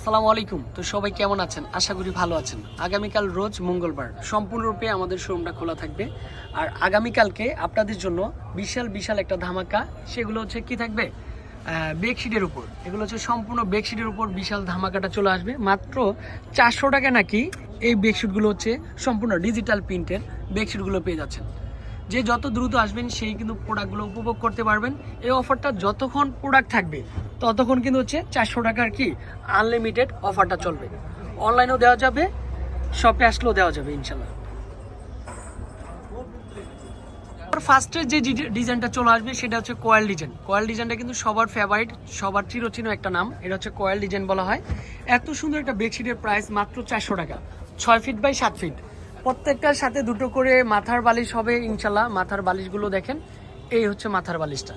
আসসালামু আলাইকুম। তো সবাই কেমন আছেন? আশা করি ভালো আছেন। আগামীকাল রোজ মঙ্গলবার। সম্পূর্ণরূপে আমাদের শোরুমটা খোলা থাকবে। আর আগামীকালকে আপনাদের জন্য বিশাল বিশাল একটা ধামাকা। সেগুলো হচ্ছে কি থাকবে? বেডশিটের উপর। এগুলো হচ্ছে সম্পূর্ণ বেডশিটের উপর বিশাল ধামাকাটা চলে আসবে। মাত্র চারশো টাকা নাকি এই বেডশিটগুলো হচ্ছে সম্পূর্ণ ডিজিটাল প্রিন্টের বেডশিটগুলো পেয়ে যাচ্ছেন। যে যত দ্রুত আসবেন, সেই কিন্তু প্রোডাক্টগুলো উপভোগ করতে পারবেন। এই অফারটা যতক্ষণ প্রোডাক্ট থাকবে ততক্ষণ কিন্তু হচ্ছে চারশো টাকার কি আনলিমিটেড অফারটা চলবে। অনলাইনেও দেওয়া যাবে শপে আসলেও দেওয়া যাবে, ইনশাল্লাহ। ফার্স্টের যে ডিজাইনটা চলে আসবে, সেটা হচ্ছে কয়েল ডিজাইন কয়েল ডিজাইনটা কিন্তু সবার ফেভারিট সবার চিরচিহ্ন একটা নাম। এটা হচ্ছে কয়েল ডিজাইন বলা হয়। এত সুন্দর একটা বেডশিটের প্রাইস মাত্র চারশো টাকা। ছয় ফিট বাই সাত ফিট প্রত্যেকটার সাথে দুটো করে মাথার বালিশ হবে, ইনশাল্লাহ। মাথার বালিশগুলো দেখেন, এই হচ্ছে মাথার বালিশটা।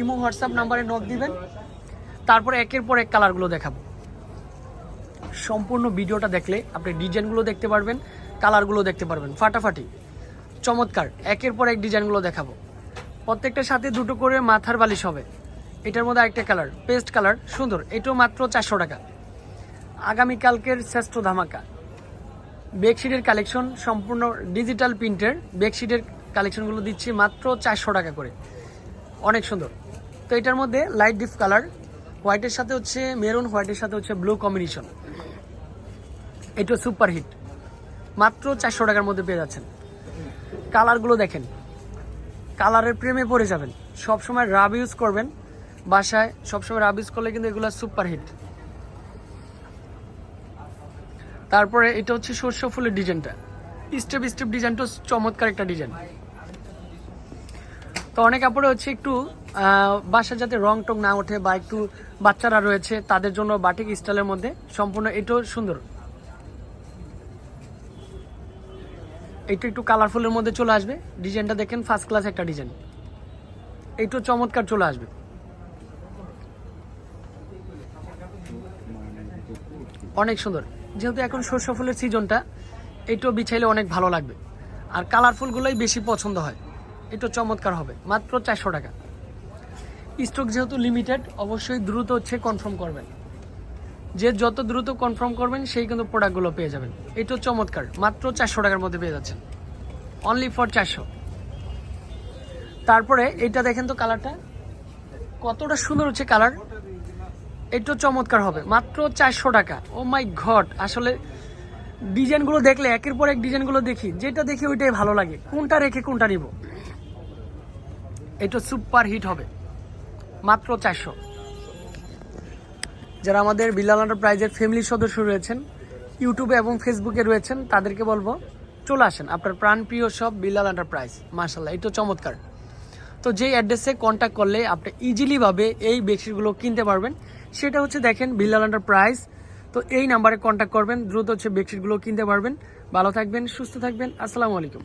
ইমো হোয়াটসঅ্যাপ নাম্বারে নক দিবেন। তারপরে একের পর এক কালারগুলো দেখাবো। সম্পূর্ণ ভিডিওটা দেখলে আপনি ডিজাইনগুলো দেখতে পারবেন, কালারগুলো দেখতে পারবেন। ফাটাফাটি, চমৎকার। একের পর এক ডিজাইনগুলো দেখাবো। প্রত্যেকটার সাথে দুটো করে মাথার বালিশ হবে। এটার মধ্যে আরেকটা কালার, পেস্ট কালার, সুন্দর। এটাও মাত্র চারশো টাকা। আগামীকালকের শ্রেষ্ঠ ধামাকা। বেডশিটের কালেকশন সম্পূর্ণ ডিজিটাল প্রিন্টের। বেডশিটের কালেকশনগুলো দিচ্ছি মাত্র চারশো টাকা করে। অনেক সুন্দর। তো এটার মধ্যে লাইট ডিপ কালার হোয়াইটের সাথে হচ্ছে মেরুন, হোয়াইটের সাথে হচ্ছে ব্লু কম্বিনেশন। এটা সুপার হিট মাত্র চারশো টাকার মধ্যে পেয়ে যাচ্ছেন। কালারগুলো দেখেন। কালারের প্রেমে পড়ে যাবেন। সবসময় রাব ইউজ করবেন। বাসায় সবসময় রাব ইউজ করলে কিন্তু এগুলো সুপার হিট তারপরে এটা হচ্ছে শস্য ফুলের ডিজাইনটা। স্টেপ স্টেপ ডিজাইনটা চমৎকার একটা ডিজাইন তো অনেক কাপড়ে হচ্ছে একটু বাসা যাতে রং টং না ওঠে বা একটু বাচ্চারা রয়েছে, তাদের জন্য বাটিক স্টাইলের মধ্যে সম্পূর্ণ এটাও সুন্দর। এটা একটু কালারফুলের মধ্যে চলে আসবে। ডিজাইনটা দেখেন ফার্স্ট ক্লাস একটা ডিজাইন। একটু চমৎকার চলে আসবে। অনেক সুন্দর। যেহেতু এখন শস্য ফুলের সিজনটা এটাও বিছাইলে অনেক ভালো লাগবে। আর কালারফুলগুলোই বেশি পছন্দ হয়। এটা চমৎকার হবে, মাত্র চারশো টাকা। স্টক যেহেতু লিমিটেড অবশ্যই দ্রুত হচ্ছে কনফার্ম করবেন। যে যত দ্রুত কনফার্ম করবেন, সেই কিন্তু প্রোডাক্টগুলো পেয়ে যাবেন। এটাও চমৎকার, মাত্র চারশো টাকার মধ্যে পেয়ে যাচ্ছেন। অনলি ফর চারশো। তারপরে এটা দেখেন তো কালারটা কতটা সুন্দর হচ্ছে কালার এটাও চমৎকার হবে, মাত্র চারশো টাকা। ও মাই ঘট আসলে ডিজাইনগুলো দেখলে, একের পর এক ডিজাইনগুলো দেখি, যেটা দেখি ওইটাই ভালো লাগে। কোনটা রেখে কোনটা নিব? এটা সুপার হিট হবে। মাত্র চারশো। যারা আমাদের বিল্লাল প্রাইজের ফ্যামিলি সদস্য রয়েছেন, ইউটিউবে এবং ফেসবুকে রয়েছেন, তাদেরকে বলব, চলে আসেন আপনার প্রাণপ্রিয় সব বিল্লাল প্রাইজ মার্শাল্লাহ এটা চমৎকার। তো যেই অ্যাড্রেসে কন্ট্যাক্ট করলে আপনি ইজিলিভাবে এই বেডশিটগুলো কিনতে পারবেন। সেটা হচ্ছে দেখেন বিল্লাল প্রাইস তো এই নাম্বারে কন্ট্যাক্ট করবেন, দ্রুত হচ্ছে বেডশিটগুলো কিনতে পারবেন। ভালো থাকবেন, সুস্থ থাকবেন। আসসালামু আলাইকুম।